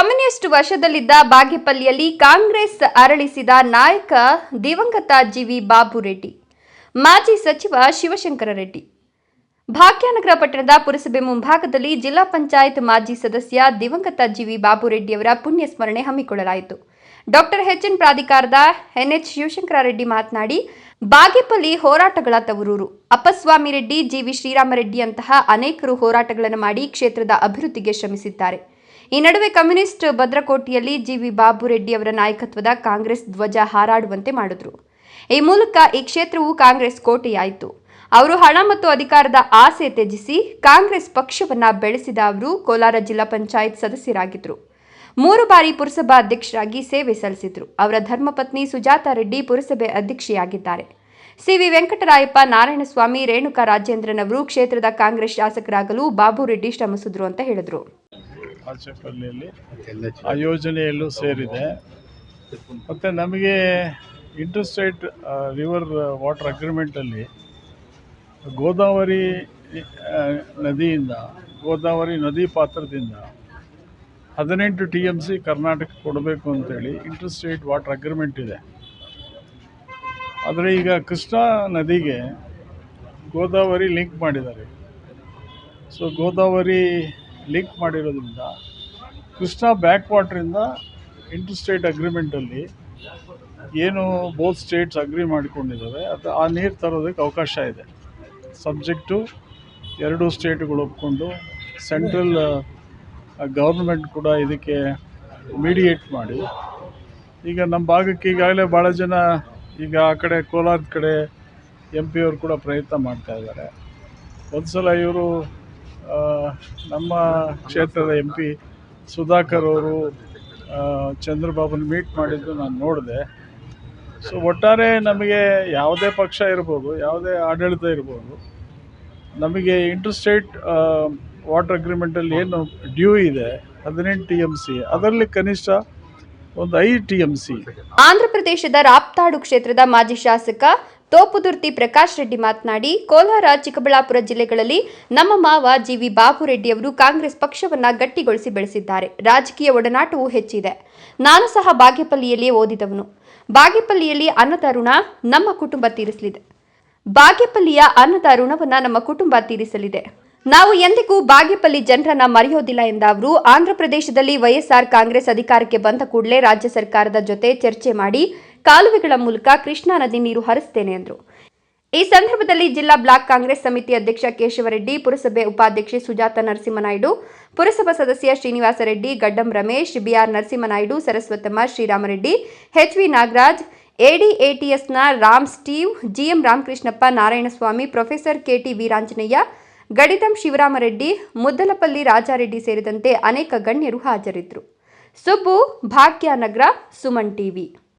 Communist ವಶದಲ್ಲಿದ್ದ ಬಾಗೇಪಲ್ಲಿಯಲ್ಲಿ Congress ಅರಳಿಸಿದ ನಾಯಕ ದಿವಂಗತ GV Babu Reddy, ಮಾಜಿ ಸಚಿವ ಶಿವಶಂಕರ ರೆಡ್ಡಿ. ಭಾಗ್ಯನಗರ ಪಟ್ಟಣದ ಪುರಸಭೆ ಮುಂಭಾಗದಲ್ಲಿ ಜಿಲ್ಲಾ ಪಂಚಾಯತ್ ಮಾಜಿ ಸದಸ್ಯ ದಿವಂಗತ ಜಿವಿ ಬಾಬು ರೆಡ್ಡಿಯವರ ಪುಣ್ಯ ಸ್ಮರಣೆ ಹಮ್ಮಿಕೊಳ್ಳಲಾಯಿತು. ಡಾಕ್ಟರ್ ಎನ್ ಪ್ರಾಧಿಕಾರದ ಎನ್ಎಚ್ ಶಿವಶಂಕರ ರೆಡ್ಡಿ ಮಾತನಾಡಿ, ಬಾಗೇಪಲ್ಲಿ ಹೋರಾಟಗಳ ತವರೂರು. ಅಪ್ಪಸ್ವಾಮಿ ರೆಡ್ಡಿ, ಜಿವಿ ಶ್ರೀರಾಮರೆಡ್ಡಿಯಂತಹ ಅನೇಕರು ಹೋರಾಟಗಳನ್ನು ಮಾಡಿ ಕ್ಷೇತ್ರದ ಅಭಿವೃದ್ಧಿಗೆ ಶ್ರಮಿಸಿದ್ದಾರೆ. ಈ ನಡುವೆ ಕಮ್ಯುನಿಸ್ಟ್ ಭದ್ರಕೋಟೆಯಲ್ಲಿ ಜಿವಿ ಬಾಬು ರೆಡ್ಡಿ ಅವರ ನಾಯಕತ್ವದ ಕಾಂಗ್ರೆಸ್ ಧ್ವಜ ಹಾರಾಡುವಂತೆ ಮಾಡಿದ್ರು. ಈ ಮೂಲಕ ಈ ಕ್ಷೇತ್ರವು ಕಾಂಗ್ರೆಸ್ ಕೋಟೆಯಾಯಿತು. ಅವರು ಹಣ ಮತ್ತು ಅಧಿಕಾರದ ಆಸೆ ತ್ಯಜಿಸಿ ಕಾಂಗ್ರೆಸ್ ಪಕ್ಷವನ್ನ ಬೆಳೆಸಿದ ಅವರು ಕೋಲಾರ ಜಿಲ್ಲಾ ಪಂಚಾಯತ್ ಸದಸ್ಯರಾಗಿದ್ದರು ಮೂರು ಬಾರಿ ಪುರಸಭಾ ಅಧ್ಯಕ್ಷರಾಗಿ ಸೇವೆ ಸಲ್ಲಿಸಿದ್ರು. ಅವರ ಧರ್ಮಪತ್ನಿ ಸುಜಾತಾ ರೆಡ್ಡಿ ಪುರಸಭೆ ಅಧ್ಯಕ್ಷೆಯಾಗಿದ್ದಾರೆ. ಸಿವಿ ವೆಂಕಟರಾಯಪ್ಪ ನಾರಾಯಣಸ್ವಾಮಿ ರೇಣುಕಾ ರಾಜೇಂದ್ರನ್ ಅವರು ಕ್ಷೇತ್ರದ ಕಾಂಗ್ರೆಸ್ ಶಾಸಕರಾಗಲು ಬಾಬು ರೆಡ್ಡಿ ಶ್ರಮಿಸಿದ್ರು ಅಂತ ಹೇಳಿದ್ರು. ಆಚೆಪಲ್ಲಿಯಲ್ಲಿ ಆ ಯೋಜನೆಯಲ್ಲೂ ಸೇರಿದೆ. ಮತ್ತು ನಮಗೆ ಇಂಟರ್ಸ್ಟೇಟ್ ರಿವರ್ ವಾಟರ್ ಅಗ್ರಿಮೆಂಟಲ್ಲಿ ಗೋದಾವರಿ ನದಿಯಿಂದ ಗೋದಾವರಿ ನದಿ ಪಾತ್ರದಿಂದ ಹದಿನೆಂಟು ಟಿ ಎಂ ಸಿ ಕರ್ನಾಟಕ ಕೊಡಬೇಕು ಅಂತೇಳಿ ಇಂಟರ್ಸ್ಟೇಟ್ ವಾಟರ್ ಅಗ್ರಿಮೆಂಟ್ ಇದೆ. ಆದರೆ ಈಗ ಕೃಷ್ಣಾ ನದಿಗೆ ಗೋದಾವರಿ ಲಿಂಕ್ ಮಾಡಿದ್ದಾರೆ. ಸೊ ಗೋದಾವರಿ ಲಿಂಕ್ ಮಾಡಿರೋದ್ರಿಂದ ಕೃಷ್ಣಾ ಬ್ಯಾಕ್ ವಾಟ್ರಿಂದ ಇಂಟರ್ ಸ್ಟೇಟ್ ಅಗ್ರಿಮೆಂಟಲ್ಲಿ ಏನು ಬೋತ್ ಸ್ಟೇಟ್ಸ್ ಅಗ್ರಿ ಮಾಡಿಕೊಂಡಿದ್ದಾವೆ, ಅದು ಆ ನೀರು ತರೋದಕ್ಕೆ ಅವಕಾಶ ಇದೆ. ಸಬ್ಜೆಕ್ಟು ಎರಡೂ ಸ್ಟೇಟ್ಗಳು ಒಪ್ಕೊಂಡು ಸೆಂಟ್ರಲ್ ಗೌರ್ಮೆಂಟ್ ಕೂಡ ಇದಕ್ಕೆ ಮೀಡಿಯೇಟ್ ಮಾಡಿ. ಈಗ ನಮ್ಮ ಭಾಗಕ್ಕೆ ಈಗಾಗಲೇ ಭಾಳ ಜನ ಈಗ ಆ ಕಡೆ ಕೋಲಾರದ ಕಡೆ ಎಂ ಪಿ ಅವರು ಕೂಡ ಪ್ರಯತ್ನ ಮಾಡ್ತಾ ಇದ್ದಾರೆ. ಒಂದು ಸಲ ಇವರು ನಮ್ಮ ಕ್ಷೇತ್ರದ ಎಂ ಪಿ ಸುಧಾಕರ್ ಅವರು ಚಂದ್ರಬಾಬುನ ಮೀಟ್ ಮಾಡಿದ್ದು ನಾನು ನೋಡಿದೆ. ಸೊ ಒಟ್ಟಾರೆ ನಮಗೆ ಯಾವುದೇ ಪಕ್ಷ ಇರ್ಬೋದು, ಯಾವುದೇ ಆಡಳಿತ ಇರ್ಬೋದು, ನಮಗೆ ಇಂಟರ್ಸ್ಟೇಟ್ ವಾಟರ್ ಅಗ್ರಿಮೆಂಟಲ್ಲಿ ಏನು ಡ್ಯೂ ಇದೆ, ಹದಿನೆಂಟು ಟಿ ಎಂ ಸಿ ಅದರಲ್ಲಿ ಕನಿಷ್ಠ ಒಂದು ಐದು ಟಿ ಎಂ ಸಿ ಆಂಧ್ರಪ್ರದೇಶದ ರಾಪ್ತಾಡು ಕ್ಷೇತ್ರದ ಮಾಜಿ ಶಾಸಕ ತೋಪುದುರ್ತಿ ಪ್ರಕಾಶ್ ರೆಡ್ಡಿ ಮಾತನಾಡಿ, ಕೋಲಾರ, ಚಿಕ್ಕಬಳ್ಳಾಪುರ ಜಿಲ್ಲೆಗಳಲ್ಲಿ ನಮ್ಮ ಮಾವ ಜಿವಿ ಬಾಬು ರೆಡ್ಡಿ ಅವರು ಕಾಂಗ್ರೆಸ್ ಪಕ್ಷವನ್ನ ಗಟ್ಟಿಗೊಳಿಸಿ ಬೆಳೆಸಿದ್ದಾರೆ. ರಾಜಕೀಯ ಒಡನಾಟವೂ ಹೆಚ್ಚಿದೆ. ನಾನು ಸಹ ಬಾಗೇಪಲ್ಲಿಯಲ್ಲಿಯೇ ಓದಿದವನು. ಬಾಗೇಪಲ್ಲಿಯಲ್ಲಿ ಅನ್ನದ ಋಣ ನಮ್ಮ ಕುಟುಂಬ ತೀರಿಸಲಿದೆ. ಬಾಗೇಪಲ್ಲಿಯ ಅನ್ನದ ಋಣವನ್ನ ನಮ್ಮ ಕುಟುಂಬ ತೀರಿಸಲಿದೆ. ನಾವು ಎಂದಿಗೂ ಬಾಗೇಪಲ್ಲಿ ಜನರನ್ನ ಮರೆಯೋದಿಲ್ಲ ಎಂದ ಅವರು, ಆಂಧ್ರಪ್ರದೇಶದಲ್ಲಿ ವೈಎಸ್ಆರ್ ಕಾಂಗ್ರೆಸ್ ಅಧಿಕಾರಕ್ಕೆ ಬಂದ ಕೂಡಲೇ ರಾಜ್ಯ ಸರ್ಕಾರದ ಜೊತೆ ಚರ್ಚೆ ಮಾಡಿ ಕಾಲುವೆಗಳ ಮೂಲಕ ಕೃಷ್ಣಾ ನದಿ ನೀರು ಹರಿಸ್ತೇನೆ ಎಂದರು ಈ ಸಂದರ್ಭದಲ್ಲಿ ಜಿಲ್ಲಾ ಬ್ಲಾಕ್ ಕಾಂಗ್ರೆಸ್ ಸಮಿತಿ ಅಧ್ಯಕ್ಷ ಕೇಶವರೆಡ್ಡಿ, ಪುರಸಭೆ ಉಪಾಧ್ಯಕ್ಷೆ ಸುಜಾತ ನರಸಿಂಹನಾಯ್ಡು, ಪುರಸಭಾ ಸದಸ್ಯ Srinivasa Reddy, Gaddam Ramesh, BR Narasimhanaidu, Saraswatamma Sriramareddy HV Nagaraj ಎಡಿಎಟಿಎಸ್ನ Ram Steve, GM Ramakrishnappa Narayanaswamy, professor KT Veeranjaneya Gadidam Shivaramareddy, Muddalapalli Rajareddy ಸೇರಿದಂತೆ ಅನೇಕ ಗಣ್ಯರು ಹಾಜರಿದ್ದರು ಸುಬ್ಬು, ಭಾಗ್ಯನಗರ, ಸುಮನ್ ಟಿವಿ